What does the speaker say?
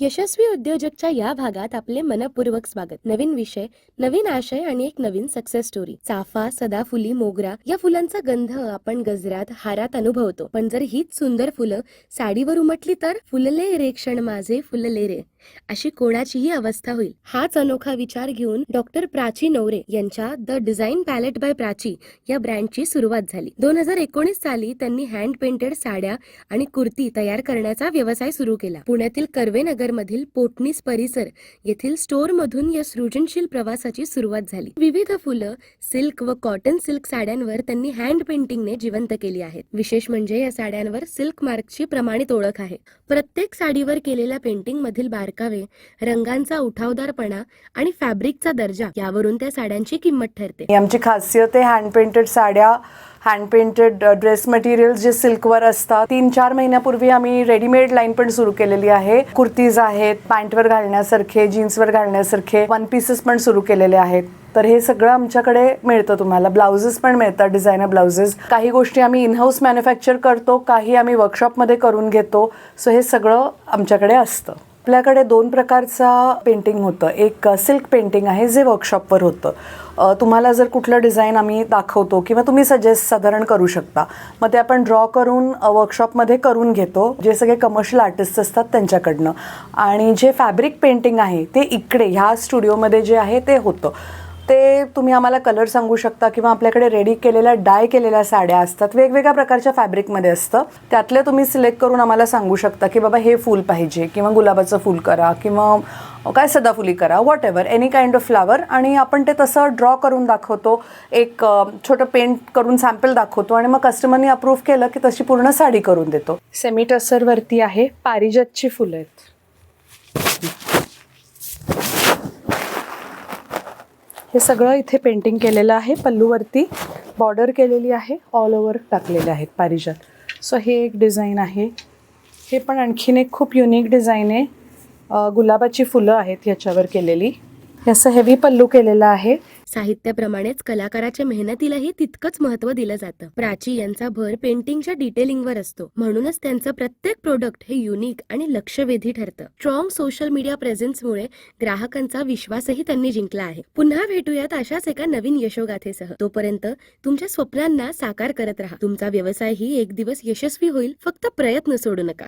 यशस्वी उद्योजकच्या या भागात आपले मनपूर्वक स्वागत. नवीन विषय नवीन आशय आणि एक नवीन सक्सेस स्टोरी चाफा सदाफुली मोगरा या फुलांचा गंध आपण गजरात हारात अनुभवतो. पण जर हीच सुंदर फुलं साडीवर उमटली तर फुलले रे क्षण माझे फुलले रे. अशी कोणाचीही अवस्था होईल. हाच अनोखा विचार घेऊन डॉक्टर प्राची नवरे यांच्या the design palette by Prachi या ब्रँडची सुरुवात झाली. दोन हजार एकोणीस साली त्यांनी हँड पेंटेड साड्या आणि कुर्ती तयार करण्याचा व्यवसाय सुरू केला. पुण्यातील कर्वेनगर नगरमधील पोटणीस परिसर येथील स्टोअरमधून या सृजनशील प्रवासाची सुरुवात झाली. विविध फुलं सिल्क व कॉटन सिल्क साड्यांवर त्यांनी हँड पेंटिंगने जिवंत केली आहेत. विशेष म्हणजे या साड्यांवर सिल्क मार्कची प्रमाणित ओळख आहे. प्रत्येक साडीवर केलेल्या पेंटिंग मधील बारकावे रंगांचा उठावदारपणा आणि फॅब्रिकचा दर्जा यावरून त्या साड्यांची किंमत ठरते. आमची खासियत आहे हँड पेंटेड साड्या हँड पेंटेड ड्रेस मटेरियल जे सिल्कवर असतात. तीन चार महिन्यापूर्वी आम्ही रेडीमेड लाईन पण सुरू केलेली आहे. कुर्तीज आहेत पॅन्टवर घालण्यासारखे जीन्सवर घालण्यासारखे वन पीसेस पण सुरू केलेले आहेत. तर हे सगळं आमच्याकडे मिळतं तुम्हाला. ब्लाउजेस पण मिळतात डिझायनर ब्लाउजेस. काही गोष्टी आम्ही इनहाऊस मॅन्युफॅक्चर करतो काही आम्ही वर्कशॉपमध्ये करून घेतो. सो हे सगळं आमच्याकडे असतं. आपल्याकडे दोन प्रकारचा पेंटिंग होतं. एक सिल्क पेंटिंग आहे जे वर्कशॉपवर होतं. तुम्हाला जर कुठलं डिझाईन आम्ही दाखवतो किंवा तुम्ही सजेस्ट साधारण करू शकता मग ते आपण ड्रॉ करून वर्कशॉपमध्ये करून घेतो. जे सगळे कमर्शियल आर्टिस्ट असतात त्यांच्याकडनं. आणि जे फॅब्रिक पेंटिंग आहे ते इकडे ह्या स्टुडिओमध्ये जे आहे ते होतं. ते तुम्ही आम्हाला कलर सांगू शकता किंवा आपल्याकडे रेडी केलेल्या डाय केलेल्या साड्या असतात. वेगवेगळ्या प्रकारच्या फॅब्रिकमध्ये असतं. त्यातले तुम्ही सिलेक्ट करून आम्हाला सांगू शकता की बाबा हे फूल पाहिजे किंवा गुलाबाचं फूल करा किंवा काय सदाफुली करा whatever any kind of flower आणि आपण ते तसं ड्रॉ करून दाखवतो. एक छोटं पेंट करून सॅम्पल दाखवतो आणि मग कस्टमरनी अप्रूव्ह केलं की तशी पूर्ण साडी करून देतो. सेमी टसरवरती आहे. पारिजातची फुलं आहेत. हे सगळं इथे पेंटिंग केलेलं आहे. पल्लूवरती बॉर्डर केलेली आहे. ऑल ओव्हर टाकलेले आहेत पारिजात सो हे एक डिझाईन आहे. हे पण आणखीन एक खूप युनिक डिझाईन आहे. गुलाबाची फुलं आहेत याच्यावर केलेली. असं हेवी पल्लू केलेलं आहे. साहित्याप्रमाणेच कलाकाराच्या मेहनतीलाही तितकंच महत्त्व दिलं जातं. प्राची यांचा भर पेंटिंगच्या डिटेलिंगवर असतो. म्हणूनच त्यांचं प्रत्येक प्रोडक्ट हे युनिक आणि लक्षवेधी ठरतं. स्ट्रॉंग सोशल मीडिया प्रेझेन्समुळे ग्राहकांचा विश्वासही त्यांनी जिंकला आहे. पुन्हा भेटूयात अशाच एका नवीन यशोगाथेसह. तोपर्यंत तुमच्या स्वप्नांना साकार करत राहा. तुमचा व्यवसायही एक दिवस यशस्वी होईल. फक्त प्रयत्न सोडू नका.